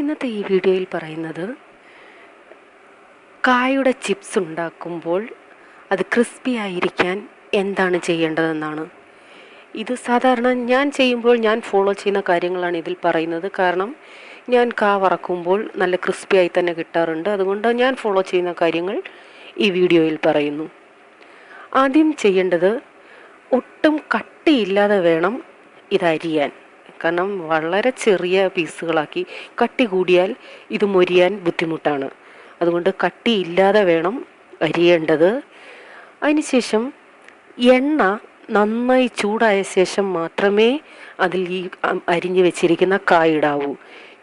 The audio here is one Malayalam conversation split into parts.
ഇന്നത്തെ ഈ വീഡിയോയിൽ പറയുന്നത് കായുടെ ചിപ്സ് ഉണ്ടാക്കുമ്പോൾ അത് ക്രിസ്പി ആയിരിക്കാൻ എന്താണ് ചെയ്യേണ്ടതെന്നാണ്. ഇത് സാധാരണ ഞാൻ ചെയ്യുമ്പോൾ ഞാൻ ഫോളോ ചെയ്യുന്ന കാര്യങ്ങളാണ് ഇതിൽ പറയുന്നത്. കാരണം ഞാൻ കാ വറക്കുമ്പോൾ നല്ല ക്രിസ്പി ആയി തന്നെ കിട്ടാറുണ്ട്. അതുകൊണ്ട് ഞാൻ ഫോളോ ചെയ്യുന്ന കാര്യങ്ങൾ ഈ വീഡിയോയിൽ പറയുന്നു. ആദ്യം ചെയ്യേണ്ടത് ഒട്ടും കട്ടിയില്ലാതെ വേണം ഇത് അരിയാൻ. കാരണം വളരെ ചെറിയ പീസുകളാക്കി കട്ടി കൂടിയാൽ ഇത് മൊരിയാൻ ബുദ്ധിമുട്ടാണ്. അതുകൊണ്ട് കട്ടിയില്ലാതെ വേണം അരിയേണ്ടത്. അതിനുശേഷം എണ്ണ നന്നായി ചൂടായ ശേഷം മാത്രമേ അതിൽ ഈ അരിഞ്ഞു വെച്ചിരിക്കുന്ന കായ ഇടാവൂ.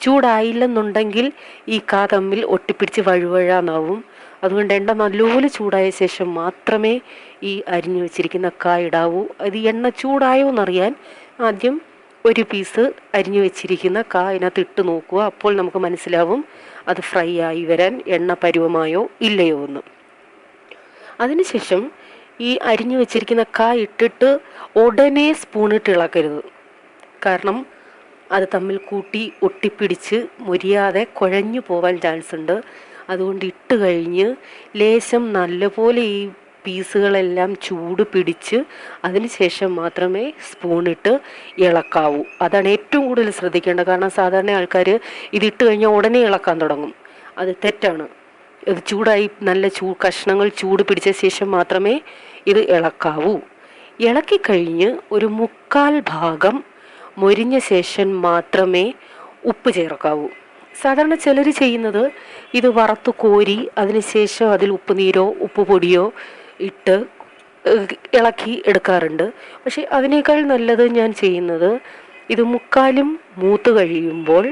ചൂടായില്ലെന്നുണ്ടെങ്കിൽ ഈ കാ തമ്മിൽ ഒട്ടിപ്പിടിച്ച് വഴുവഴാന്നാവും. അതുകൊണ്ട് എണ്ണ നല്ലപോലെ ചൂടായ ശേഷം മാത്രമേ ഈ അരിഞ്ഞു വെച്ചിരിക്കുന്ന കായ ഇടാവൂ. അത് എണ്ണ ചൂടായോ എന്നറിയാൻ ആദ്യം ഒരു പീസ് അരിഞ്ഞു വെച്ചിരിക്കുന്ന കാ അതിനകത്ത് ഇട്ട് നോക്കുക. അപ്പോൾ നമുക്ക് മനസ്സിലാവും അത് ഫ്രൈ ആയി വരാൻ എണ്ണ പരുവമായോ ഇല്ലയോ എന്ന്. അതിനുശേഷം ഈ അരിഞ്ഞു വെച്ചിരിക്കുന്ന കാ ഇട്ടിട്ട് ഉടനെ സ്പൂണിട്ട് ഇളക്കരുത്. കാരണം അത് തമ്മിൽ കൂട്ടി ഒട്ടിപ്പിടിച്ച് മുരിയാതെ കുഴഞ്ഞു പോവാൻ ചാൻസ് ഉണ്ട്. അതുകൊണ്ട് ഇട്ട് കഴിഞ്ഞ് ലേശം നല്ലപോലെ ഈ പീസുകളെല്ലാം ചൂട് പിടിച്ച് അതിന് ശേഷം മാത്രമേ സ്പൂണിട്ട് ഇളക്കാവൂ. അതാണ് ഏറ്റവും കൂടുതൽ ശ്രദ്ധിക്കേണ്ടത്. കാരണം സാധാരണ ആൾക്കാർ ഇതിട്ട് കഴിഞ്ഞാൽ ഉടനെ ഇളക്കാൻ തുടങ്ങും. അത് തെറ്റാണ്. ഇത് ചൂടായി നല്ല ചൂ കഷ്ണങ്ങൾ ചൂട് പിടിച്ച ശേഷം മാത്രമേ ഇത് ഇളക്കാവൂ. ഇളക്കി കഴിഞ്ഞ് ഒരു മുക്കാൽ ഭാഗം മൊരിഞ്ഞ ശേഷം മാത്രമേ ഉപ്പ് ചേർക്കാവൂ. സാധാരണ ചിലർ ചെയ്യുന്നത് ഇത് വറുത്ത് കോരി അതിനുശേഷം അതിൽ ഉപ്പ് നീരോ ഉപ്പ് പൊടിയോ ഇട്ട് ഇളക്കി എടുക്കാറുണ്ട്. പക്ഷെ അതിനേക്കാൾ നല്ലത് ഞാൻ ചെയ്യുന്നത് ഇത് മുക്കാലും മൂത്ത് കഴിയുമ്പോൾ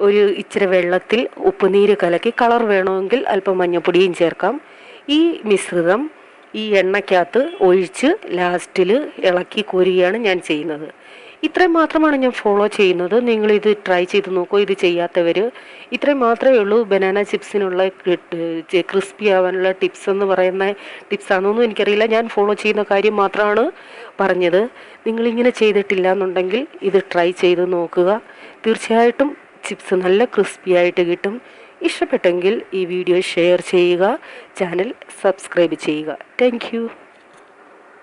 ഒരു ഇച്ചിരി വെള്ളത്തിൽ ഉപ്പുനീര് കലക്കി കളർ വേണമെങ്കിൽ അല്പം മഞ്ഞപ്പൊടിയും ചേർക്കാം. ഈ മിശ്രിതം ഈ എണ്ണയ്ക്കകത്ത് ഒഴിച്ച് ലാസ്റ്റിൽ ഇളക്കി കോരുകയാണ് ഞാൻ ചെയ്യുന്നത്. ഇത്രയും മാത്രമാണ് ഞാൻ ഫോളോ ചെയ്യുന്നത്. നിങ്ങൾ ഇത് ട്രൈ ചെയ്ത് നോക്കൂ ഇത് ചെയ്യാത്തവർ ഇത്രയും മാത്രമേ ഉള്ളൂ. ബനാന ചിപ്സിനുള്ള ക്രിസ്പി ആവാനുള്ള ടിപ്സ് എന്ന് പറയുന്ന ടിപ്സ് ആണെന്നൊന്നും എനിക്കറിയില്ല. ഞാൻ ഫോളോ ചെയ്യുന്ന കാര്യം മാത്രമാണ് പറഞ്ഞത്. നിങ്ങളിങ്ങനെ ചെയ്തിട്ടില്ല എന്നുണ്ടെങ്കിൽ ഇത് ട്രൈ ചെയ്ത് നോക്കുക. തീർച്ചയായിട്ടും ചിപ്സ് നല്ല ക്രിസ്പി ആയിട്ട് കിട്ടും. ഇഷ്ടപ്പെട്ടെങ്കിൽ ഈ വീഡിയോ ഷെയർ ചെയ്യുക. ചാനൽ സബ്സ്ക്രൈബ് ചെയ്യുക. താങ്ക്